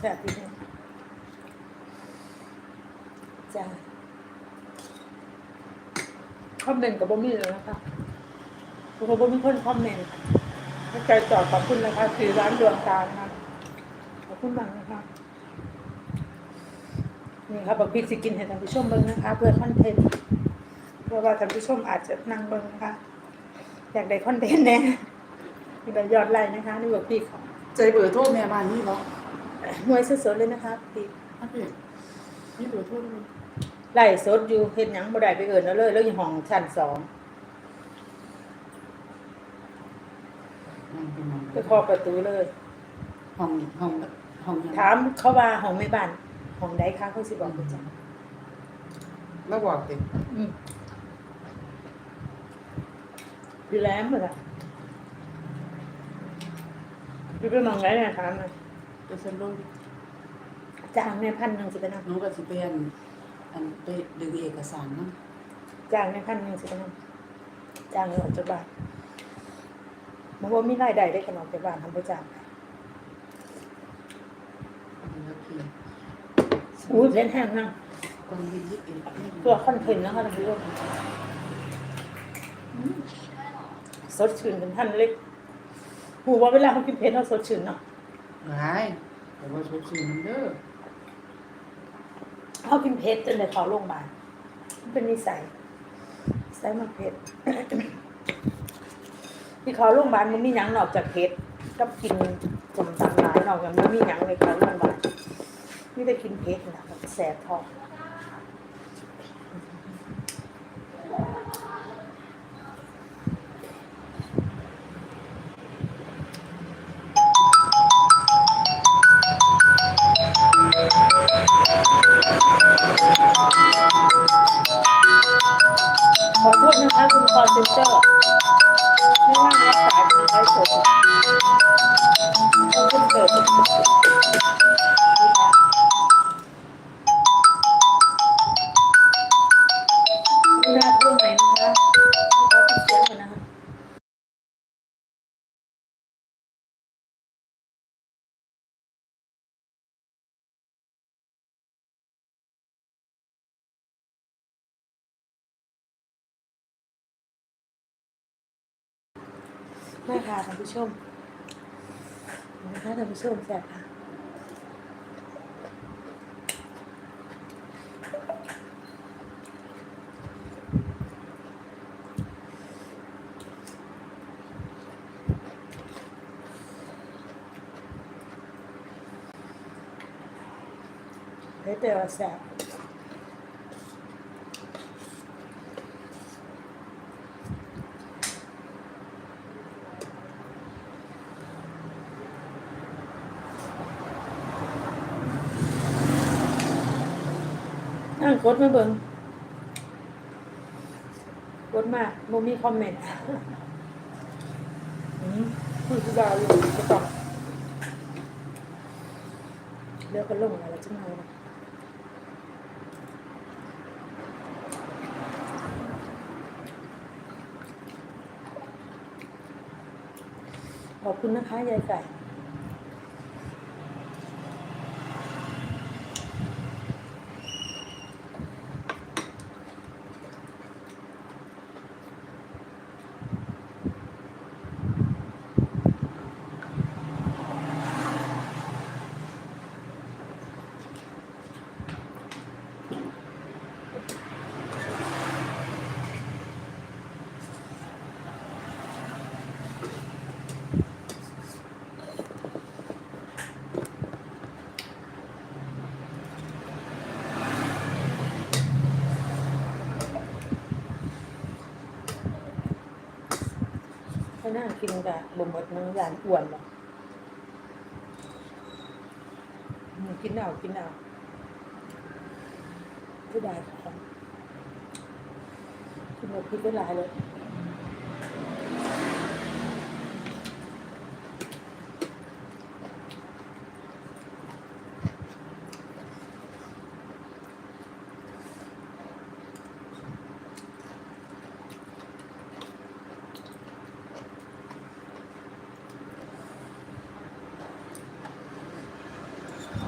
แซ่บดีเนี่ยจ้าคอมเมนต์กับบ่มีเลยนะคะทุกคนบ่มีคนคอมเมนต์ให้ใจจอดขอบคุณนะคะสี่ร้านดวงตานะคะขอบคุณมากนะคะนี่ครับบอกพี่สิกินให้ท่านผู้ชมเบิ่งนะคะ เพื่อคอนเทนต์เพราะว่าท่านผู้ชมอาจจะนั่งเบิ่งนะคะ อยากได้คอนเทนต์แน่มีแต่ยอดไลค์นะคะนี่บอกพี่ของใจเบอร์โทรแม่บ้านนี่เหรอ หวยสดๆเลยนะคะพี่อันนี้นี่เบอร์โทรเลยไล่สดอยู่เฮ็ดหยังบ่ได้ไปเอิ้นเอาเลยแล้วอยู่ห้องชั้นสองนั่งเป็นนอนไปเคาะประตูเลย ห้องห้องห้องถามเขาว่าห้องแม่บ้านห้องใดคะเขาสิบอกประจแล้วบอกเด็กำอืมอยู่แล้วหมดอะอยู่ไปมองไหนเนี่ยถามหน่อย ไปเซ็นลงจ้างแม่พันหนึ่งสิไปนั่งหนูก็สิไปอันอันไปดึงเอกสารเนาะจ้างแม่พันหนึ่งสิไปนั่งจ้างเลยออกจากบ้านมันว่ามีรายได้ได้กันออกจากบ้านทำประจ้างแล้วพี่อุ้ยเพนแห้งนั่งคนยิบยิบเองตัวคอนเทนต์นะคะท่านผู้ชมสดชื่นเป็นท่านเล็กหูว่าเวลาเขากินเพชรเขาสดชื่นเนาะ หายแต่ว่าชดชื่นมันเด้อเขากินเพชรจนเลยเขาลงมามันเป็นนิสัยใส่มันเพชรที่เขาโรงพยาบาลมันมีหยังนอกจากเพชรกับกินสมตำหลายนอกจากมันมีหยังในเขาโรงพยาบาลนี่ได้กินเพชรนะแสบท้อง อนเซนเตอร์ไม่ว่างรับสายทางไลฟ์สดขอบคุณเกิด แม่ค่ะท่านผู้ชมนะคะท่านผู้ชมแสบค่ะเฮ้ยแต่ว่าแสบ นั่งกดมาเบิ่งกดมากโมมีคอมเมนต์อืมพูดสุดาอยู่ก็ตองเลือกกันลงอะไรจังเลยขอบคุณนะคะยายไก่านั่งกินกับบมดนังยานอ้วนหรอกกินเอากินเอาผู้ใดของกินแบบพริกก็หลายเลย